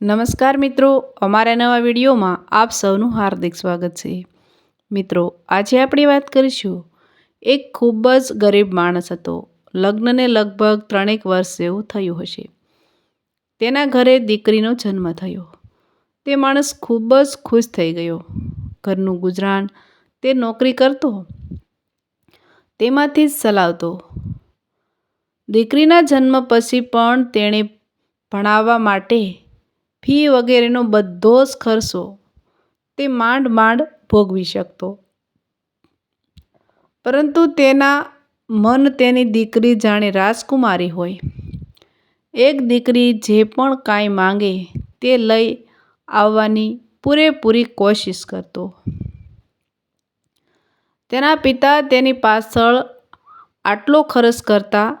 નમસ્કાર મિત્રો, અમારા નવા વિડીયોમાં આપ સૌનું હાર્દિક સ્વાગત છે. મિત્રો, આજે આપણે વાત કરીશું, એક ખૂબ જ ગરીબ માણસ હતો. લગ્નને લગભગ ત્રણેક વર્ષ જેવું થયું હશે. તેના ઘરે દીકરીનો જન્મ થયો. તે માણસ ખૂબ જ ખુશ થઈ ગયો. ઘરનું ગુજરાન તે નોકરી કરતો, તેમાંથી જ ચલાવતો. દીકરીના જન્મ પછી પણ તેણે ભણાવવા માટે ફી વગેરેનો બધો જ ખર્ચો તે માંડ માંડ ભોગવી શકતો. પરંતુ તેના મન તેની દીકરી જાણે રાજકુમારી હોય. એક દીકરી જે પણ કાંઈ માંગે તે લઈ આવવાની પૂરેપૂરી કોશિશ કરતો. તેના પિતા તેની પાછળ આટલો ખર્ચ કરતા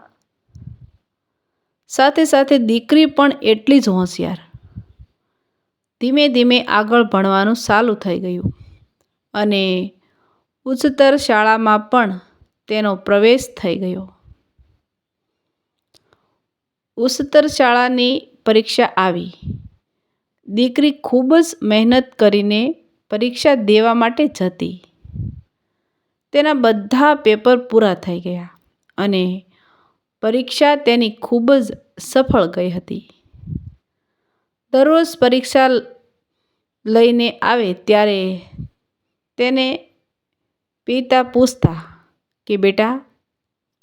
સાથે સાથે દીકરી પણ એટલી જ હોશિયાર. ધીમે ધીમે આગળ ભણવાનું ચાલું થઈ ગયું. અને ઉચ્ચતર શાળામાં પણ તેનો પ્રવેશ થઈ ગયો. ઉચ્ચતર શાળાની પરીક્ષા આવી. દીકરી ખૂબ જ મહેનત કરીને પરીક્ષા દેવા માટે જતી. તેના બધા પેપર પૂરા થઈ ગયા અને પરીક્ષા તેની ખૂબ જ સફળ ગઈ હતી. દરરોજ પરીક્ષા લઈને આવે ત્યારે તેને પિતા પૂછતા કે, બેટા,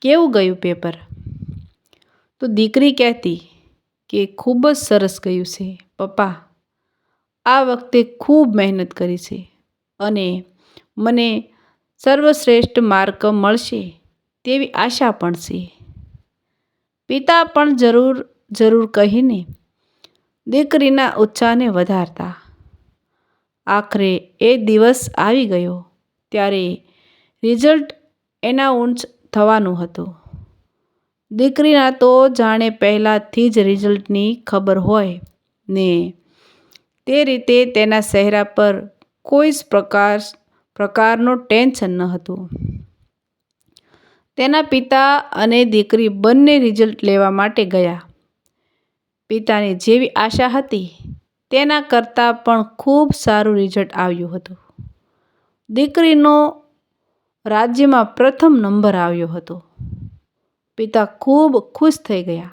કેવું ગયું પેપર? તો દીકરી કહેતી કે, ખૂબ જ સરસ ગયું છે, પપ્પા. આ વખતે ખૂબ મહેનત કરી છે અને મને સર્વશ્રેષ્ઠ માર્ક મળશે તેવી આશા પણ છે. પિતા પણ જરૂર જરૂર કહીને દીકરીના ઉત્સાહને વધારતા આખરે એ દિવસ આવી ગયો ત્યારે રિઝલ્ટ એનાઉન્સ થવાનું હતું. દીકરીના તો જાણે પહેલાંથી જ રિઝલ્ટની ખબર હોય ને તે રીતે તેના ચહેરા પર કોઈ જ પ્રકાર, પ્રકારનો ટેન્શન ન હતું. તેના પિતા અને દીકરી બંને રિઝલ્ટ લેવા માટે ગયા. પિતાની જેવી આશા હતી તેના કરતાં પણ ખૂબ સારું રિઝલ્ટ આવ્યું હતું. દીકરીનો રાજ્યમાં પ્રથમ નંબર આવ્યો હતો. પિતા ખૂબ ખુશ થઈ ગયા.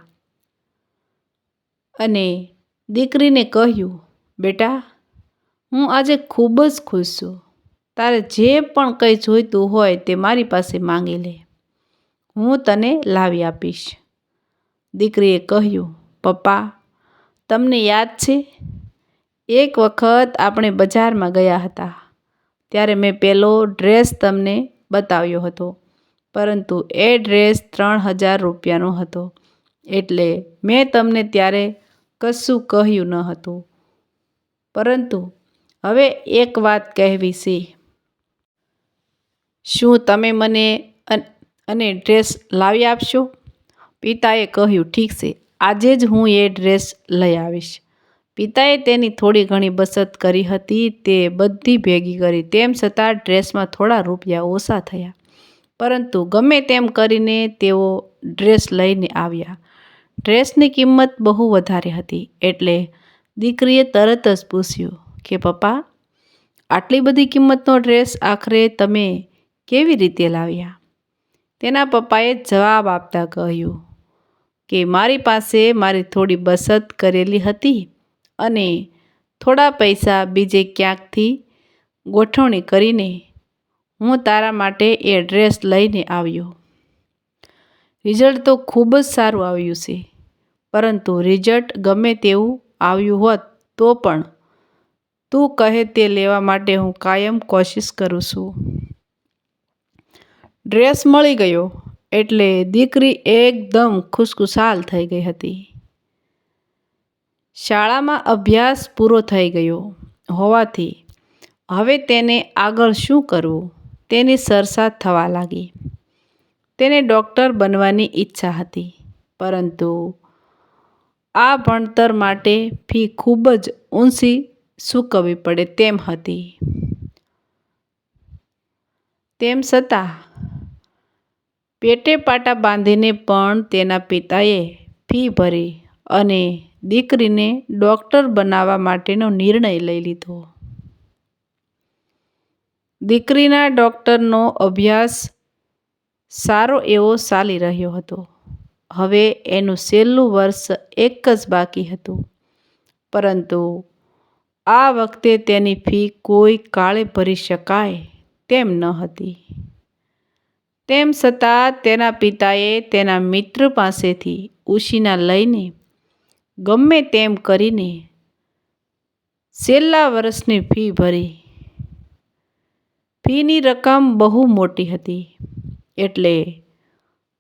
અને દીકરીને કહ્યું, બેટા, હું આજે ખૂબ જ ખુશ છું. તારે જે પણ કંઈ જોઈતું હોય તે મારી પાસે માંગી લે. હું તને લાવી આપીશ. દીકરીએ કહ્યું, પપ્પા, તમને યાદ છે? એક વખત આપણે બજારમાં ગયા હતા. ત્યારે મેં પહેલો ડ્રેસ તમને બતાવ્યો હતો. પરંતુ એ ડ્રેસ ત્રણ હજાર રૂપિયાનો હતો. એટલે મેં તમને ત્યારે કશું કહ્યું ન હતું. પરંતુ હવે એક વાત કહેવી છે. શું તમે મને અને ડ્રેસ લાવી આપશો? પિતાએ કહ્યું, ઠીક છે, આજે જ હું એ ડ્રેસ લઈ આવીશ. પિતાએ તેની થોડી ઘણી બચત કરી હતી, તે બધી ભેગી કરી. તેમ છતાં ડ્રેસમાં થોડા રૂપિયા ઓછા થયા. પરંતુ ગમે તેમ કરીને તેઓ ડ્રેસ લઈને આવ્યા. ડ્રેસની કિંમત બહુ વધારે હતી, એટલે દીકરીએ તરત જ પૂછ્યું કે, પપ્પા, આટલી બધી કિંમતનો ડ્રેસ આખરે તમે કેવી રીતે લાવ્યા? તેના પપ્પાએ જવાબ આપતા કહ્યું કે, મારી પાસે મારી થોડી બચત કરેલી હતી. અને થોડા પૈસા બીજે ક્યાંકથી ગોઠવણી કરીને હું તારા માટે એ ડ્રેસ લઈને આવ્યો. રિઝલ્ટ તો ખૂબ જ સારું આવ્યું છે, પરંતુ રિઝલ્ટ ગમે તેવું આવ્યું હોત તો પણ તું કહે તે લેવા માટે હું કાયમ કોશિશ કરું છું. ડ્રેસ મળી ગયો એટલે દીકરી એકદમ ખુશખુશાલ થઈ ગઈ હતી. શાળામાં અભ્યાસ પૂરો થઈ ગયો હોવાથી હવે તેને આગળ શું કરવું? તેની સરસાત થવા લાગી. તેને ડૉક્ટર બનવાની ઈચ્છા હતી, પરંતુ આ ભણતર માટે ફી ખૂબ જ ઊંચી ચૂકવવી પડે તેમ હતી. તેમ છતાં, પેટે પાટા બાંધીને પણ તેના પિતાએ ફી ભરી અને દીકરીને ડૉક્ટર બનાવવા માટેનો નિર્ણય લઈ લીધો. દીકરીના ડૉક્ટરનો અભ્યાસ સારો એવો ચાલી રહ્યો હતો. હવે એનું છેલ્લું વર્ષ એક જ બાકી હતું. પરંતુ આ વખતે તેની ફી કોઈ કાળે ભરી શકાય તેમ ન હતી. તેમ છતાં તેના પિતાએ તેના મિત્ર પાસેથી ઉશીના લઈને ગમે તેમ કરીને છેલ્લા વર્ષની ફી ભરી. ફીની રકમ બહુ મોટી હતી, એટલે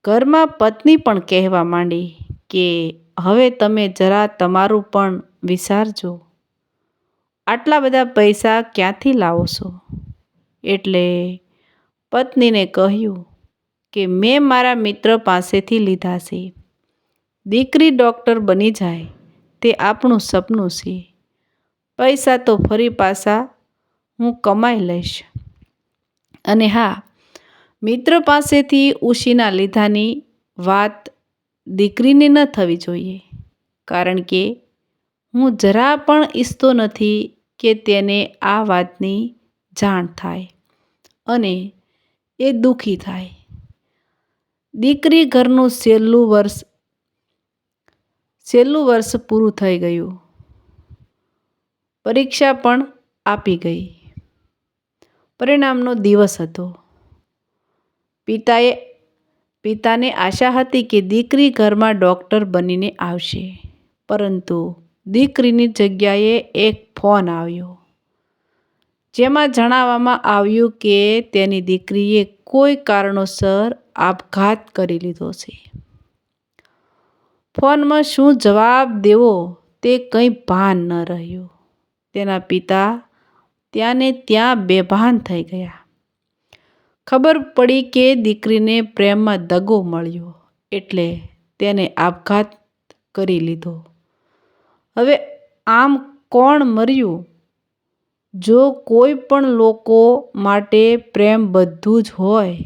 ઘરમાં પત્ની પણ કહેવા માંડી કે, હવે તમે જરા તમારું પણ વિચારજો. આટલા બધા પૈસા ક્યાંથી લાવો છો? એટલે પત્નીને કહ્યું કે, મેં મારા મિત્ર પાસેથી લીધા છે. દીકરી ડૉક્ટર બની જાય તે આપણું સપનું છે. પૈસા તો ફરી પાછા હું કમાઈ લઈશ. અને હા, મિત્ર પાસેથી ઉશીના લીધાની વાત દીકરીને ન થવી જોઈએ. કારણ કે હું જરા પણ ઈચ્છતો નથી કે તેને આ વાતની જાણ થાય અને એ દુઃખી થાય. દીકરી ઘરનું છેલ્લું વર્ષ છેલ્લું વર્ષ પૂરું થઈ ગયું. પરીક્ષા પણ આપી ગઈ. પરિણામનો દિવસ હતો. પિતાએ, પિતાને આશા હતી કે દીકરી ઘરમાં ડૉક્ટર બનીને આવશે. પરંતુ દીકરીની જગ્યાએ એક ફોન આવ્યો. જેમાં જણાવવામાં આવ્યું કે તેની દીકરીએ કોઈ કારણોસર આપઘાત કરી લીધો છે. ફોનમાં શું જવાબ દેવો તે કંઈ ભાન ન રહ્યું. તેના પિતા ત્યાંને ત્યાં બેભાન થઈ ગયા. ખબર પડી કે દીકરીને પ્રેમમાં દગો મળ્યો એટલે તેને આપઘાત કરી લીધો. હવે આમ કોણ મર્યું? જો કોઈ પણ લોકો માટે પ્રેમ બધું જ હોય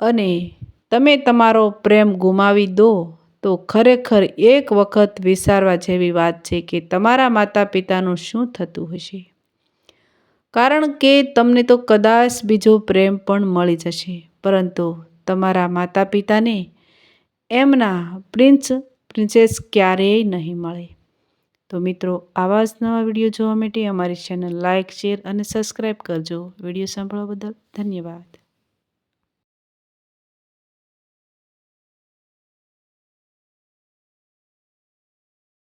અને તમે તમારો પ્રેમ ગુમાવી દો, તો ખરેખર એક વખત વિચારવા જેવી વાત છે કે તમારા માતા પિતાનું શું થતું હશે? કારણ કે તમને તો કદાચ બીજો પ્રેમ પણ મળી જશે. પરંતુ તમારા માતા પિતાને એમના પ્રિન્સ, પ્રિન્સેસ ક્યારેય નહીં મળે. તો મિત્રો, આવા જ નવા વીડિયો જોવા માટે અમારી ચેનલ લાઇક શેર અને સબસ્ક્રાઈબ કરજો. વીડિયો સાંભળવા બદલ ધન્યવાદ.